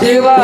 ಶಿವಾ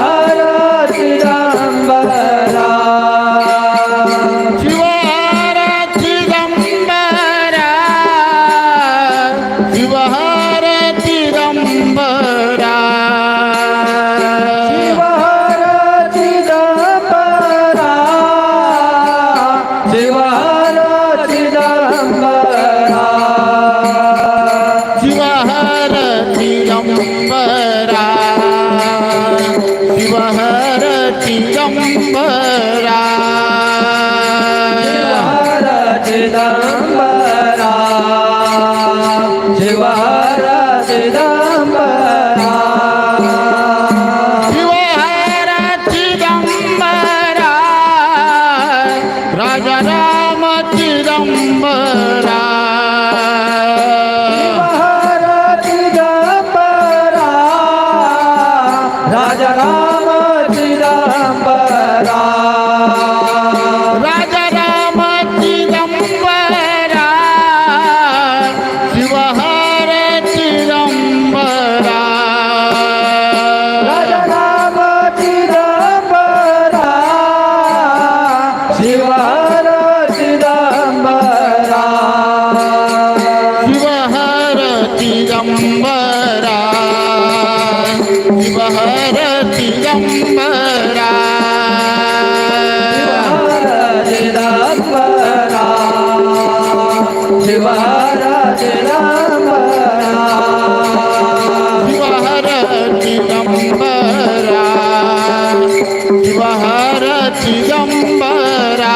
बहर चिदंबरा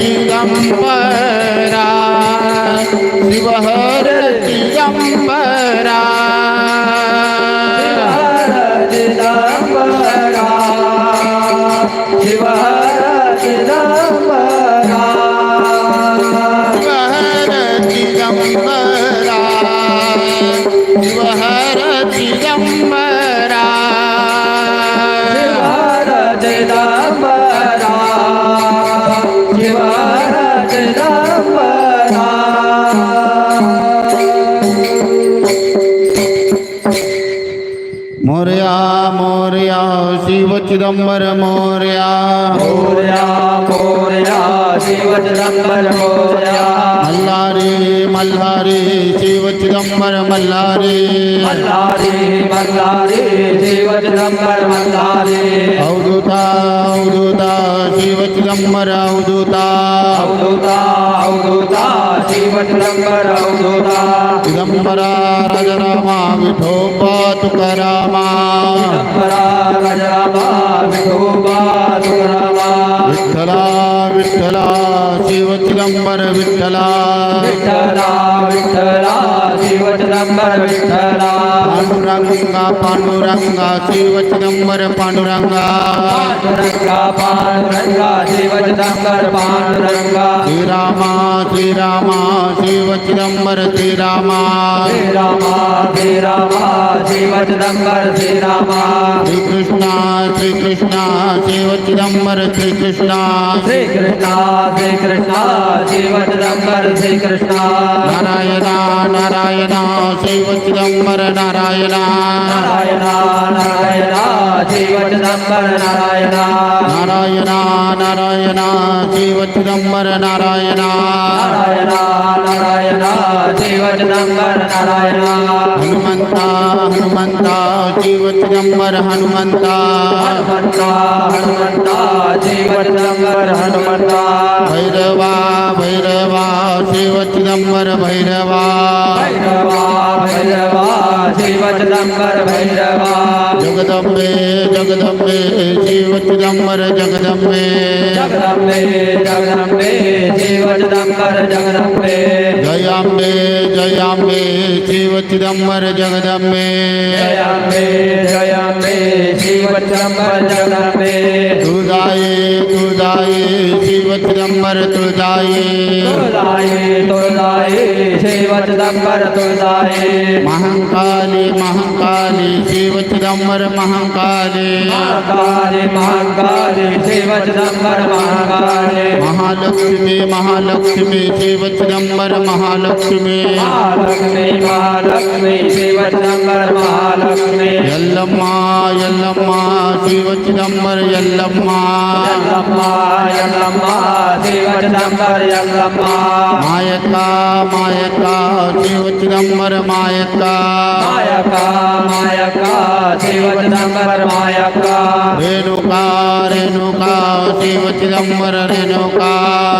दिगंबरा शिवहर दिगंबरा चिदंबर मौर्या। मौर्या मौर्या शिव चिदम्बर मौर्या। मल्हारी मल्हारी शिव चिदंबर मल्हारी। मल्हारी मल्हारी शिव चिदंबर मल्हारी। चिदंबरा अवधूता तुकरामा विठला विठला शिव चिदंबर विठला विठला विठला శివచదంబర విఠల పాండురంగా పాండురంగా శివచదంబర పాండురంగా. పాండురంగా పాండురంగా శివచదంబర పాండురంగా. శ్రీరామ శ్రీరామ శివచదంబర శ్రీరామ. శ్రీరామ శ్రీరామ శివచదంబర శ్రీరామ. శ్రీకృష్ణ శ్రీకృష్ణ శివచదంబర శ్రీకృష్ణ. శ్రీకృష్ణ శ్రీకృష్ణ శివచదంబర శ్రీకృష్ణ. నారాయణ నారాయణ నారాయణ శైవ చిదంబర నారాయణ నారాయణ నారాయణ శైవ చిదంబర నారాయణ నారాయణ నారాయణ శైవ చిదంబర నారాయణ నారాయణ నారాయణ శైవ చిదంబర నారాయణ హనుమంత హనుమంత శైవ చిదంబర హనుమంత హనుమంత హనుమంత చిదంబర హనుమంత భైరవా భైరవా శైవ చిదంబర భైరవా जगदम्बे जगदम्बे शिव चिदम्बर जगदम्बे। जगदम्बे जगदम्बे शिव चिदम्बर जगदम्बे। जयाम्बे जयाम्बे शिव चिदम्बर जगदम्बे। जयाम्बे जयाम्बे शिव चिदम्बर जगदम्बे। दुर्गाए दिगंबर तुलदाये तुलदाये शिव चिदम्बर तुलदाये महाकाली महाकाली, शिव चिदम्बर, महाकाली। महाकाली महाकाली शिव चिदम्बर महाकाली महालक्ष्मी महालक्ष्मी शिव चिदम्बर महालक्ष्मी महालक्ष्मी महालक्ष्मी, शिव चिदम्बर, महालक्ष्मी। यल्लम्मा यल्लम्मा, शिव चिदम्बर, यल्लम्मा। यल्लम्मा यल्लम्मा। मायका मायका शिव चिदम्बर मायका। मायका मायका शिव चिदम्बर मायका रेणुका रेणुका शिव चिदम्बर रेणुका।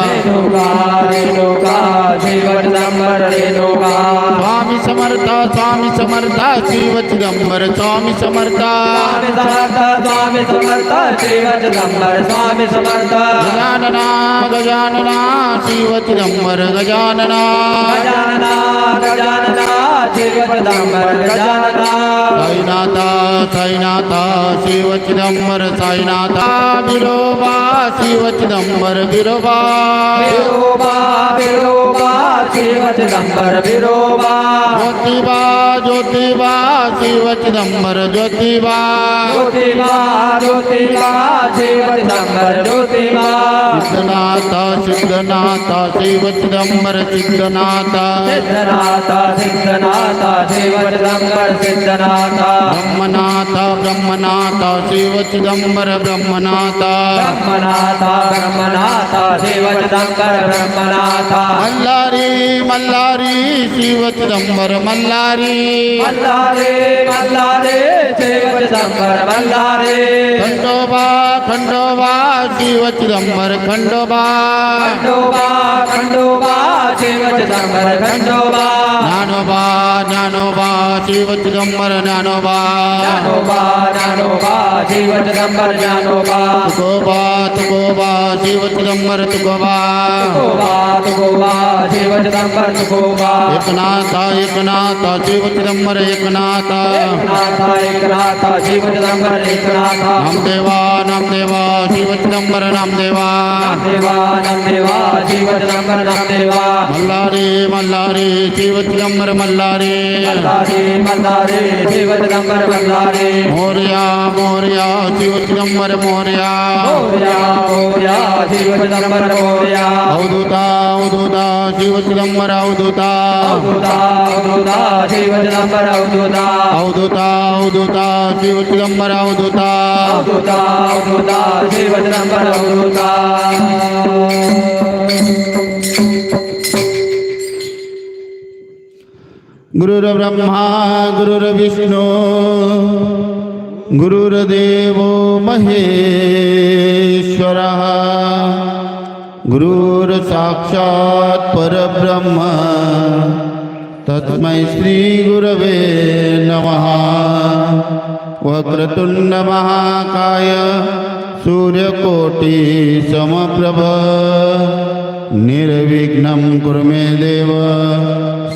रेणुका रेणुका शिव चिदम्बर रेणुका। समर्था स्वामी समर्था शिव चिदंबर स्वामी समर्था. स्वामी समर्था शिव चिदंबर स्वामी समर्था. गजानना गजानना शिव चिदंबर गजानना. गजानना गजानना साईनाथा साईनाथा शिव चिदंबर साईनाथा बिरोबा शिव चिदंबर बिरोबा बिरोबा बिरोबा शिव चिदंबर बिरोबा ज्योतिबा ज्योतिबा शिव चिदंबर ज्योतिबा। ज्योतिबा ज्योतिबा शिव चिदंबर ज्योतिबा। सिद्धनाथ सिद्धनाथ शिव चिदंबर सिद्धनाथ। सिद्धनाथ सिद्धनाथ। ब्रह्मनाथा शिवचिदम्बर सिद्धनाथा। ब्रह्मनाथा ब्रह्मनाथा शिवचिदम्बर ब्रह्मनाथा। ब्रह्मनाथा ब्रह्मनाथा शिवचिदम्बर ब्रह्मनाथा। मल्लारी मल्लारी शिव शिवचिदम्बर मल्लारी। मल्लारे मल्लारे शिवचिदम्बर मल्लारे। खंडोबा खंडोबा शिव शिवचिदम्बर खंडोबा। खंडोबा खंडोबा ಸೇವಜ ಸಂಬರ ಖಂಡೋಬಾ ನಾನೋಬಾ ज्ञानोबा जीव चिदम्बर ज्ञानोबा ज्ञानोबा ज्ञानोबा जीव चिदम्बर ज्ञानोबा जीव चिदम्बर तुकोबा जीव हम देवा नाम देवा, जीव चिदम्बर नाम देवा। देवा नाम जीव चिदम्बर नाम देवा मल्लारे मल्लारे, जीव चिदम्बर मल्लारे। मौर्या मौर्या शिव चिदम्बर मौर्या। अवधूता मोरिया शिव चिदम्बर अवधूता अवधुता अवधुता शिव नंबर अवधुता अवधूता शिव चिदम्बर अवधूता गुरुर्ब्रह्मा गुरुर्विष्णू गुरुर्देव महेश्वरः गुरुर्साक्षात् परब्रह्म तस्मै श्रीगुरवे नमः. वक्रतुण्डमहाकाय सूर्यकोटिसमप्रभ निर्विघ्नं कुरु मे देव।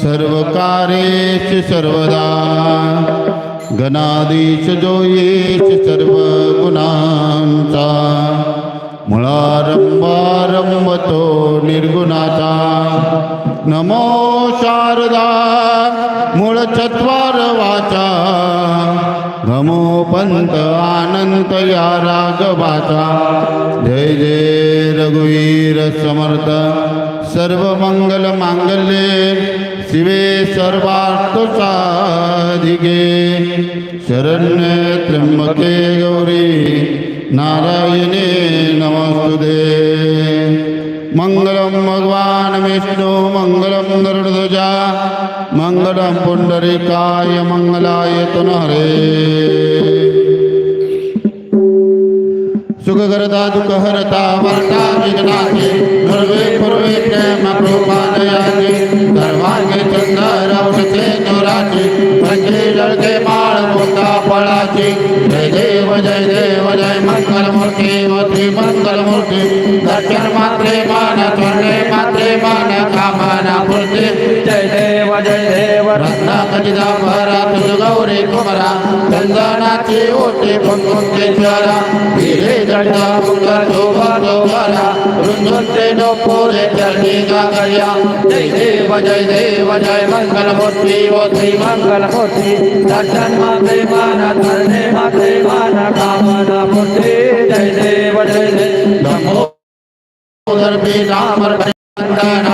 सर्वकार्येषु सर्वदा। गणाधीश जो येष सर्वगुणांचा मुळारंभारंभतो निर्गुणाचा नमो शारदा मूळ चत्वार वाचा घमो पंत आनंत या राघवाचा। जय जय। रघुवीर समर्थ सर्वमङ्गलमाङ्गल्ये शिवे सर्वार्थसाधिके। शरण्ये त्र्यम्बके गौरी नारायणे नमस्तुदे मङ्गलं भगवान् विष्णु मङ्गलं गरुडध्वजा मङ्गलं पुण्डरिकाय मङ्गलाय तुनहरे दुख करता दुख हरता वर्ता के धर्मे पूर्वे प्रेम प्रोपादयाते धर्मांगे चंदा रौषते नोराते भंगे लड़के मार मोता पड़ाते जय देव जय देव जय मंगल मूर्ति मूर्ति मंगल मूर्ति दर्शन मात्रे मान चरणे मात्रे मान कामना पूर्ति जय जय देव रत्न खचितांबरा तुझ गौरी कुमरा चंदनाची ओटी गागर्या। जय देव जय देव, जय मंगल मूर्ती ओ श्री मंगल मूर्ती दर्शन माते मान, धरणे माते मान, कामना मूर्ती जय देव जय देव। नमो पीतांबर वंदना सरळ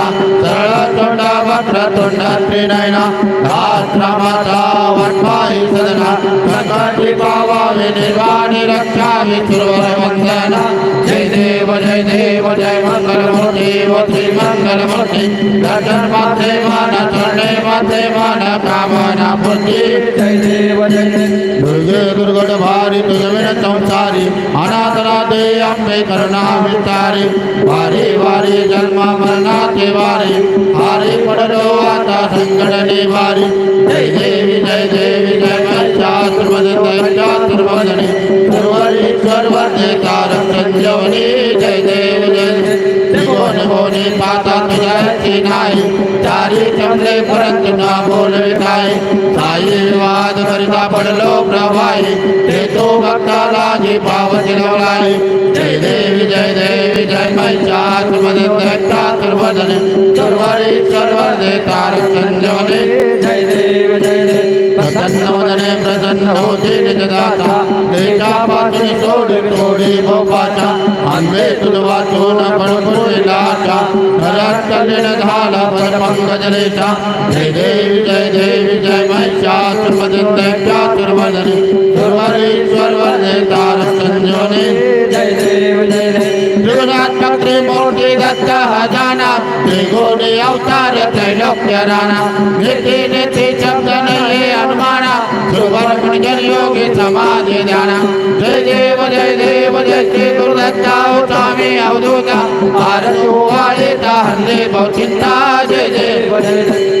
तोंडा वक्र तोंडा त्रिनयना रात्र माता वटवाई सदना। संकटी पावावे निर्वाणी रक्षावी सुरवर वंदना जय देव जय देव, जय मंगल मूर्ती व श्री मंगल मूर्ती दर्शन माते मान, चरणे माते मान, कामना पूर्ती जय देव, जय दुर्गे दुर्गट भारी तुझविन संसारी अनाथनाथे अंबे करुणा विस्तारी वारी वारी, जन्म मरणाचे वारी। हारी पडलो आता, संकट निवारी जय देवी जय देवी जय महिषासुरवदन चातुर्वदने सर्वरी सर्वते कारक संजीवनी जय जय त्रिकोण बोनी पाता तुझ्याची नाही चारी चमले परंतु न बोलविताय साई वाद करिता पडलो प्रभाई ते तो भक्ताला जी पावती लवलाई तारक जय देव जय देव। प्रसन्न वदने प्रसन्न होते निजदाता देशा पासून सोडी तोडी भोपाचा अन्वे तुझ वाचून पणपुरीलाचा घरात कल्याण झाला परपंकजलेचा जय देवी जय देवी, जय महिषासुरवदन चातुर्वदने सर्वरीश्वर वदे तार संजोने। जय देव जय देव। त्रिगुणात्मक त्रिमूर्ती दत्त। त्रिगुणी अवतार त्रैलोक्य राणा नीति नीति शब्द हे हनुमाना सुब्रमण्य जन योगी समाधि ध्याना जय देव जय देव, जय श्री गुरुदत्ता स्वामी अवधूता। आरती वाळीता हल्ले बहुचिंता जय देव।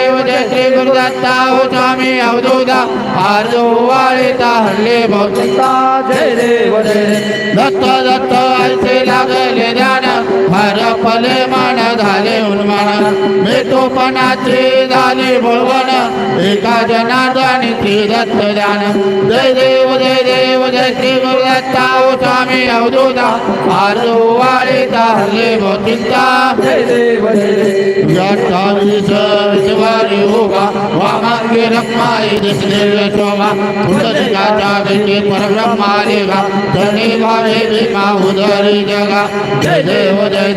जय श्री गुरुदत्ता हो स्वामी अवधूता। आर्जो वाळीता हल्ले बहुचिंता जय देव दत्त दत्त ऐसे लागले ज्ञान फार फले मान झाले उन्मान। मेटोपणाचे झाले बोलवण एका जनार्दनी श्री दत्त ज्ञान जय देव जय देव जय श्री गुरुदत्ता ओ स्वामी अवधूता आर्जो वाळीता हल्ले बहुचिंता जय देव जय देव अठ्ठावीस शिवारी उभा वामांगी रक्माई दिसले शोभा पुंडलिकाच्या भेटी परब्रह्मा देवा धनी भावे भीमा उदरी जगा जय देव जय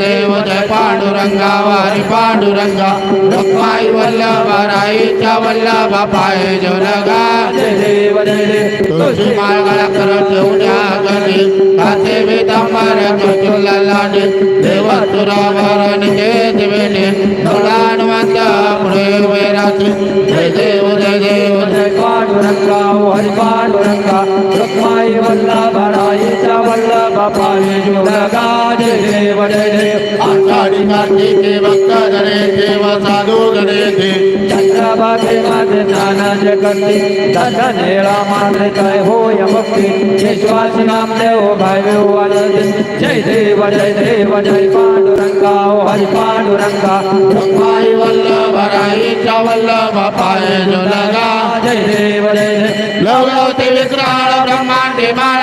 देव जय पांडुरंगा वारी पांडुरंगा रक्माई वल्लभा राईच्या वल्लभा पाय जोलगा जय देव जय देव. तुळशी माळगळा करत ठेवण्या गणी काचे वेदांबर चुचुला लाडे देव तुरावर निजे दिवेने नवलानवंत पुढे वेराचे जय देव जय देव जय पांडुरंगा ओ हरि पांडुरंगा रखमाई वल्लभ राईचा वल्लभ पाये जोडगा जय देव जय देव. आषाढी कार्तिके भक्त गणे देव साधू गणे दे चंद्रभागे माझे स्नानाचे करते दर्शनेला मात्र काय होय भक्ती. विश्वासी नामदेव भाई वाजते जय देव जय देव जय पांडुरंगा. ओ हरि पांडुरंगा. रक्माई वल्लभ राईच्या वल्लभ पाय जोलगा जय देव जय देव. लवलवते विक्राळ ब्रह्मांडे माळा.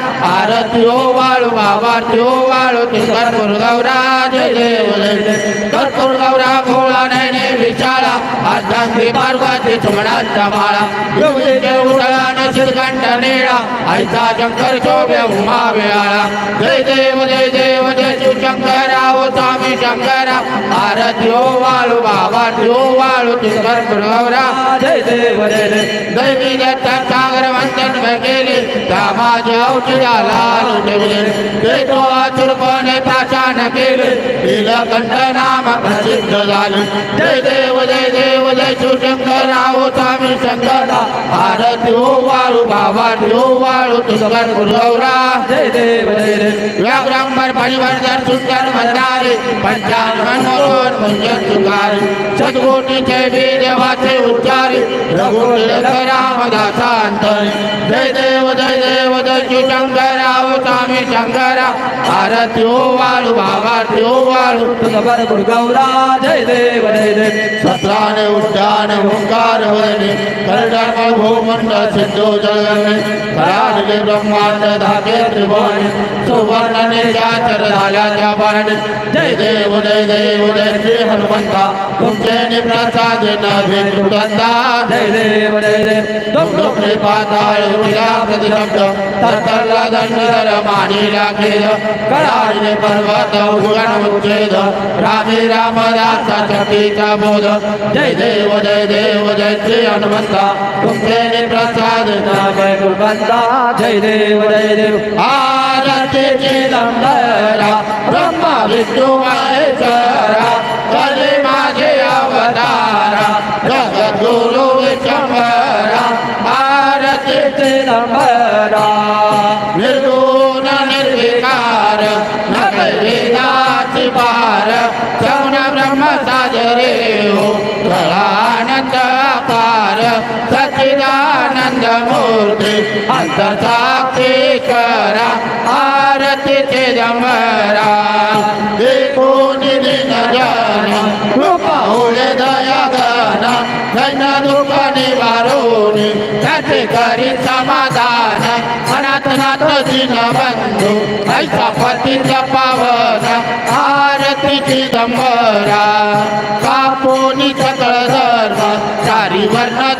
जय शिवशंकराव स्वामी स्वामी शंकरा आरतीओ वाळू बाबातीओ वाळू कर्पूर गौरा जय देव जय देव कर्पूर गौरा भोळा नैने विशाळा, आध्यात्मिक पार्वती सुमणांचा माळा. योगीचे उदयान श्रीकंठ नेळा ऐसा शंकर शोभे उमा वेळा. जय देव जय देव, जय शिव शंकरा ओ स्वामी शंकरा. आरती ओ वाळू बाबा ओ वाळू कर्पूर गौरा जय देव जय देव दैवी दत्ता सागर वंदन में केले कामाचे औषधा लाल ठेवले ते तो आचुरपणे पाषाण केले नीलकंठ नाम प्रसिद्ध झाले जय देव जय देव जय शिवशंकर राव स्वामी शंकरा आरती ओ वाळू बाबा ओ वाळू तुझकर गौरा जय देव जय सुकारी सद्गोटीचे देवाचे उच्चारी जय देव जय देव जय स्वामी शंकरा। आरती ओ वाळू बाबा ओ वाळू तुझबर गौरा जय देव जय देव। सत्राने ओंकार वरणे सिद्धो कराडले ब्रह्मांड धाके त्रिभुवन चाचर झाल्याच्या बाणे जय देव जय देव। जय श्री हनुमंता निप्रसाद न जय देव जय देव पर्वत उच्छेद रामे शक्तीचा बोध जय देव जय देव जय श्री हनुमंता प्रसाद जय गुरुबंदा जय देव जय देव आरती चिदंबरा ब्रह्मा विष्णू महेश्वरा कले माझे अवतारा जगद्गुरु विशंभरा आरती चिदंबरा। निर्गुण निर्विकार नवेदाची पार सौन ब्रह्म साजरे हो प्रळानंद पार मूर्ती अंतसाक्षीकरा आरती चिदंबरा एकूण दिन जन दया गण धन दुःख करी समाधान अनाथ नाथ दिन बंधू ऐसा पतीचा पावन आरती चारी वर्णाचे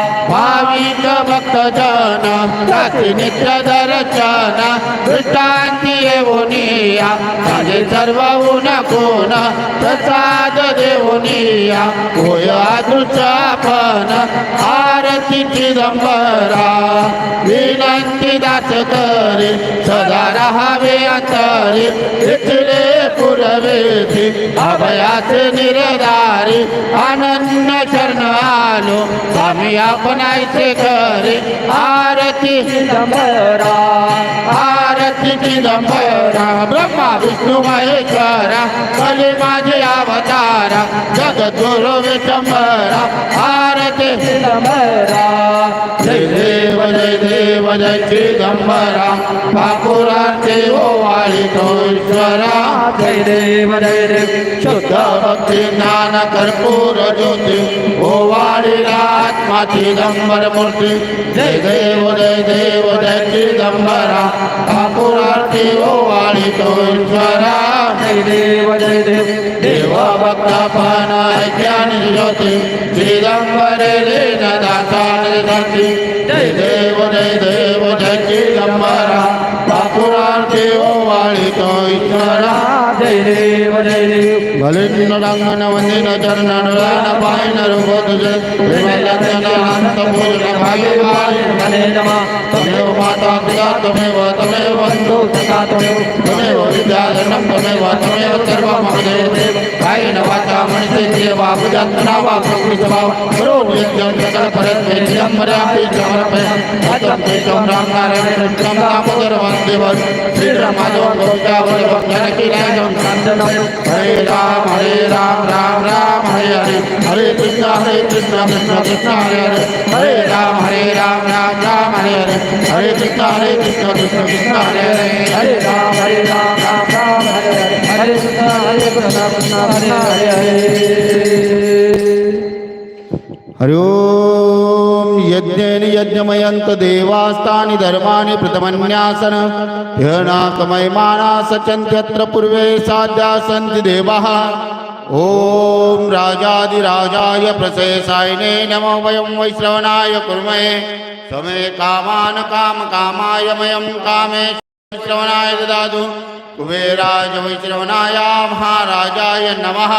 भाविक भक्त जन नित्य दर्शन दृष्टांती येऊनिया माझे सर्व ऊन कोण प्रसाद देऊनिया होय दृष्टापन आरती चिदंबरा. विनंती दास करे सदा राहावे अंतरी. इथले पुरवेती अभयाचे निरदारी अनन्य शरण आलो स्वामी आपणायचे करे आरती चिदंबरा आरती चिदंबरा ब्रह्मा, विष्णू, महेश्वरा कले माझे, अवतारा, जगद्गुरु विशंबरा आरती जय देव। जय देव जय चिदंबरा ठाकुरांचे ओवाळी तो ईश्वरा जय देव जय देव। शुद्ध भक्ती, ज्ञान, कर्पूर ज्योती ओवाळीला आत्मा चिदंबर मूर्ति। जय देव जय देव, जय ठाकुरांची ओवाळी तो ईश्वरा जय देव जय देव। देव भक्त पण ज्ञान ज्योती, चिदंबरे लीन दासान धरती देव भलिन्न रंगन वंदिन चरण नयन पायन रूप तुझे विमल चरण पूजन भागे भागे धने नमा त्वमेव माता पिता त्वमेव त्वमेव बन्धु सखा त्वमेव त्वमेव विद्याधनं त्वमेव त्वमेव सर्वं ममदेव कायेन वाचा मनसेन्द्रिय वा बुद्ध्यात्मना वा प्रकृतिस्वभाव करोमि यज्ञं सकल परस्मैत्यं मर्यामि समर्पयामि अतं तेषं राम नारायण कृष्णं दामोदर वासुदेवं श्रीरामाधव गोविन्दावल्लभं जानकीनायकं हरे राम हरे राम राम राम, हरे हरे। हरे कृष्ण हरे कृष्ण कृष्ण कृष्ण, हरे हरे। हरे राम हरे राम राम राम, हरे हरे। हरे कृष्ण हरे कृष्ण कृष्ण कृष्ण, हरे हरे। हरे राम हरे राम राम राम, हरे हरे। हरे कृष्ण हरे कृष्ण कृष्ण हरे हरे हरि ओम यज्ञेन यज्ञमयन्त देवास्तानि धर्माणि प्रथमन्यासन ह्यनाकमयमाना सचन्त्यत्र पूर्वे साध्या सन्ति देवाः। ॐ राजाधिराजाय प्रशेषायने नमो वयं वैश्रवणाय कुर्महे। समे काम कामकामाय मयं कामे श्रवणाय ददातु। कुबेराज वैश्रवणाय महाराजाय नमः।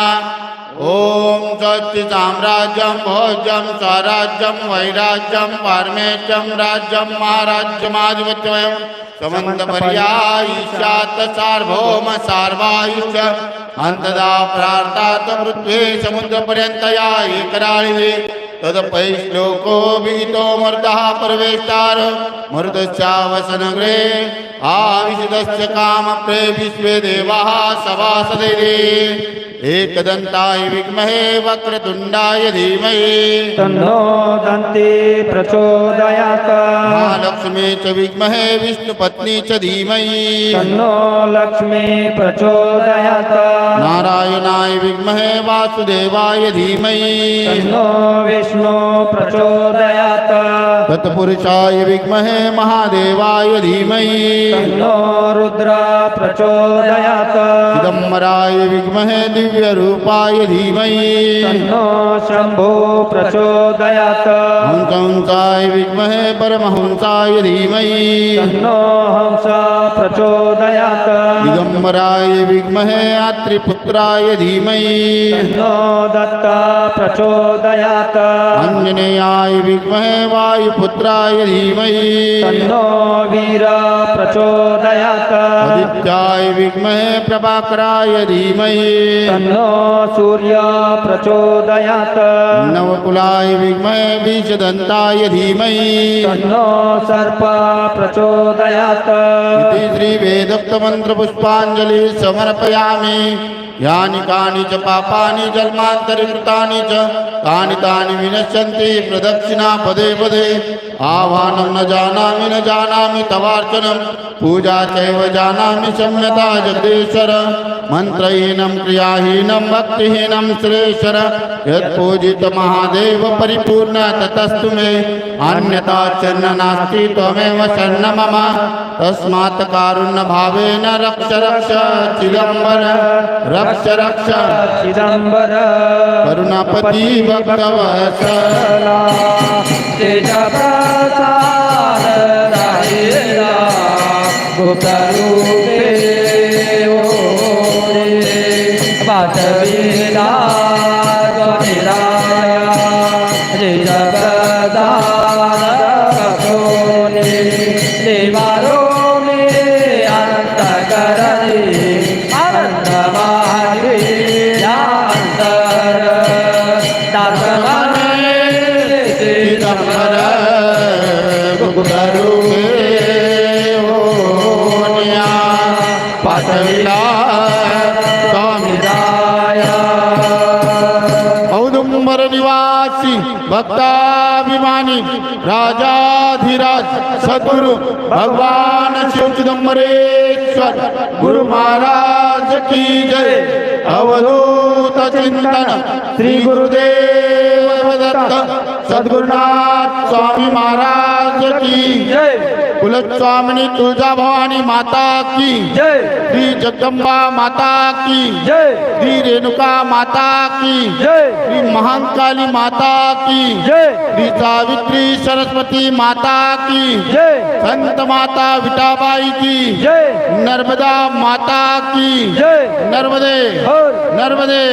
ॐ सत्य साम्राज्यं भोज्यं स्वराज्यं वैराज्यं पारमेत्यं राज्यं, महाराज्यमाधिपत्यमयं। समन्तपर्यायिष्यात् सार्वभौम सार्वायुष्य। अन्तदा प्रार्थात् पृथ्वी समुद्रपर्यन्तया एकराळिवे तदपै श्लोको विहितो मर्दः परवेष्टार। मर्दश्चावसनगृहे आविशदस्य कामप्रे विश्वे देवाः सभासदैरे एकदन्ताय विद्महे वक्रतुण्डाय धीमहि तन्नो दन्ति प्रचोदयात्। महालक्ष्मी च विद्महे विष्णुपत्नी च धीमहि तन्नो लक्ष्मी प्रचोदयात्। नारायणाय विद्महे वासुदेवाय धीमहि तन्नो विष्णु प्रचोदयात्। तत्पुरुषाय विद्महे महादेवाय धीमहि। तन्नो रुद्र प्रचोदयात्। चिदम्बराय विद्महे दिव्यरूपाय धीमहि। तन्नो शम्भो प्रचोदयात्। हंसाय विद्महे परमहंसाय धीमहि। तन्नो हंस प्रचोदयात्। दिगम्बराय विद्महे अत्रिपुत्राय धीमहि। तन्नो दत्त प्रचोदयात्। आञ्जनेयाय विद्महे वायुपुत्राय धीमहि। तन्नो वीरा प्रचोदयात्। आदित्याय विद्महे प्रभाकराय धीमहि। तन्नो सूर्य प्रचोदयात्। नवकुलाय विद्महे विषदन्ताय धीमहि। तन्नो सर्प प्रचोदयात्। इति श्रीवेदोक्तमन्त्रपुष्पाञ्जलिः समर्पयामि। यानि कानि च पापानि जन्मान्तरिकृतानि च, तानि तानि विनश्यन्ति प्रदक्षिणा पदे पदे। आह्वानं न जानामि न जानामि तवार्चनं, पूजा चैव जानामि सम्यता जगदीश्वर। मन्त्रहीनं, क्रियाहीनं, भक्तिहीनं सुरेश्वर यत्पूजित महादेव परिपूर्ण ततस्तु मे। अन्यथा चन्न नास्ति त्वमेव शरण मम। तस्मात् कारुण्यभावेन रक्ष रक्ष चिदम्बर। रक्ष रक्ष। चिदंबर करुणापती भक्तवसला ते प्रसाद राहिला गुप्त रूपे ओ रे पाठविला भक्ताभिमानी राजाधिराज सदगुरु भगवान शिव चिदम्बरेश्वर गुरु महाराज की जय। अवधूत चिंतन श्री गुरुदेव सद्गुरुनाथ स्वामी महाराज की। जय। कुलस्वामिनी तुलजा भवानी माता की। जय। श्री जगदम्बा माता की। जय। श्री रेणुका माता की। जय। श्री महाकाली माता की। जय। श्री सावित्री सरस्वती माता की। जय। संत माता विटाबाई की। जय। नर्मदा माता की। जय। नर्मदे। नर्मदे।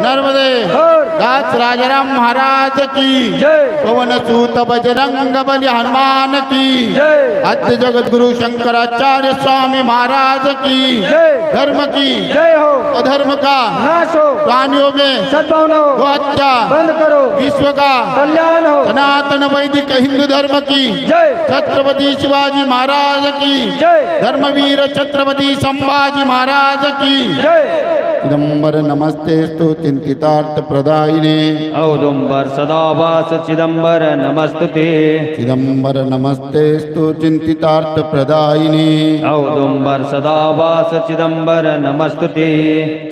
नर्मदे। दास राजाराम महाराज की। जय। सूत बजरंग बली हनुमान की। जय। जगत गुरु शंकराचार्य स्वामी महाराज की। धर्म की। जय हो। अधर्म का। नाश हो। प्राणियों में। सद्भावना हो। हत्या बंद करो। विश्व का। कल्याण हो। सनातन वैदिक हिंदू धर्म की। जय। छत्रपति शिवाजी महाराज की। जय। धर्मवीर छत्रपति संभाजी महाराज की। जय। चिदंबर नमस्ते स्तु चिंतितार्थ प्रदायिने। औदुंबर सदावास चिदंबर नमस्तुते। चिदंबर नमस्ते स्तु चिंतितार्थ प्रदायिने। औदुंबर सदावास चिदंबर नमस्तुते।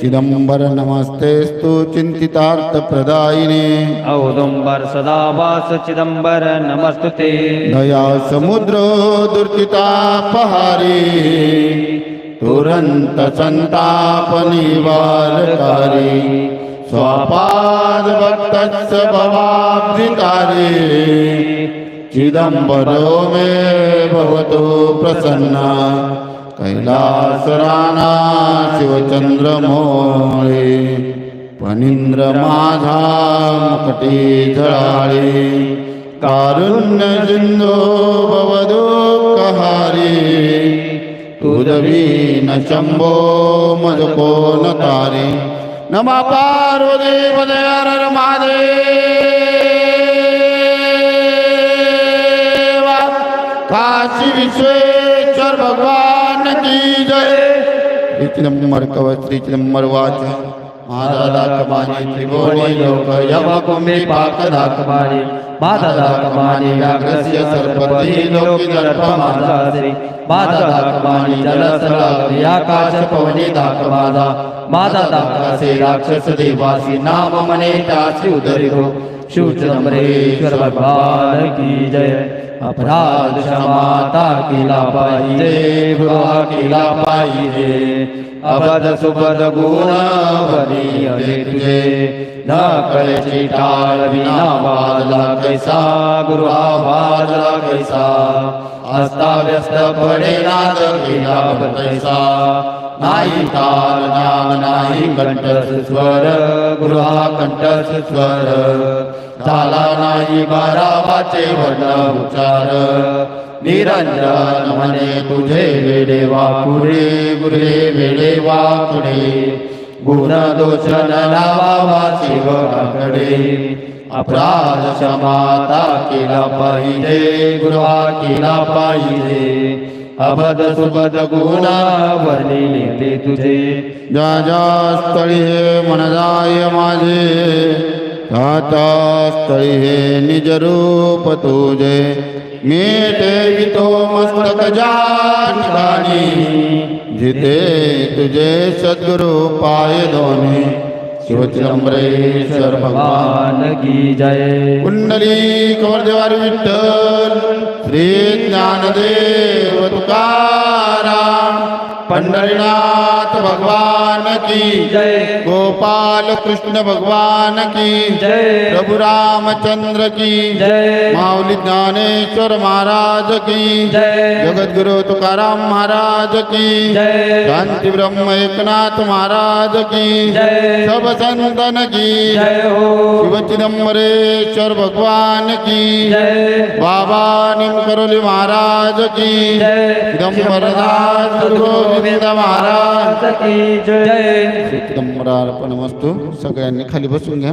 चिदंबर नमस्ते स्तु चिंतितार्थ प्रदायिने। औदुंबर सदावास चिदंबर नमस्तुते। दया समुद्र दुर्तितापहारी तुरंत संताप निवारकारी स्वापाद भक्त भवाब्धिकारी। चिदंबरो मे भवतो प्रसन्ना। कैलासराना शिवचंद्रमोळे फणींद्र माझा मुकटी झळाळे कारुण्य सिंधो भवदुःखहारी तुझवी न शंभो मज कोण तारे नमा पार्वती पदयार महादेवा। काशी विश्वेश्वर भगवान की जय। श्री चिदंबर कवच श्री चिदंबर वाच महादादा कमानी त्रिभुवनी लोक यम कुंभी पाक दाकमानी माता दाकमानी व्याघ्रस्य सर्पती लोकी दर्पमादासी माता दाकमानी जलसलागरी आकाश पवनी दाकमादा माता दाकासे राक्षस देवासी नाम चिदंबरेश्वर भगवान की जय अपराध क्षमाता किला पाहिजे भुवा किला पाहिजे अबद सुबद गुण बनी अरे तुझे न कळची टाळ विना वाजला कैसा गुरुहा हा कैसा असता अस्ताव्यस्त पडे नाद केला कैसा नाही ताल नाम नाही कंठस स्वर गृहा कंठस स्वर झाला नाही बारावाचे वर्ण उच्चार निरंजन म्हणे तुझे वेडे वाकुडे गुरे वेडे वाकुडे गुण दोष न लावावा शिवकाकडे अपराध क्षमाता केला पाहिजे गृहा केला पाहिजे। अबद सुबद गुण वर्णिले ते तुझे। ज्या ज्या स्थळी मन जाय माझे। त्या त्या स्थळी निज तुझे। मी ठेवितो मस्तक जानी जिते तुझे सदगुरु पाए दोन्ही शिवचिदंबरेश्वर भगवान की जय। कुंडली कवरदेवार विठ्ठल, श्री ज्ञानदेव तुकाराम। पंढरीनाथ भगवान की जय। गोपाल कृष्ण भगवान की जय। प्रभु रामचंद्र की जय। माऊली ज्ञानेश्वर महाराज की जय। जगद्गुरु तुकाराम महाराज की जय। शांती ब्रह्म एकनाथ महाराज की जय। सब संतन की जय हो। शिव चिदंबरेश्वर भगवान की जय। बाबा निमकरोली महाराज की जय। चिदंबरदास गोविंद महाराज। की जय। चिदंबरार्पण वस्तू सगळ्यांनी खाली बसून घ्या।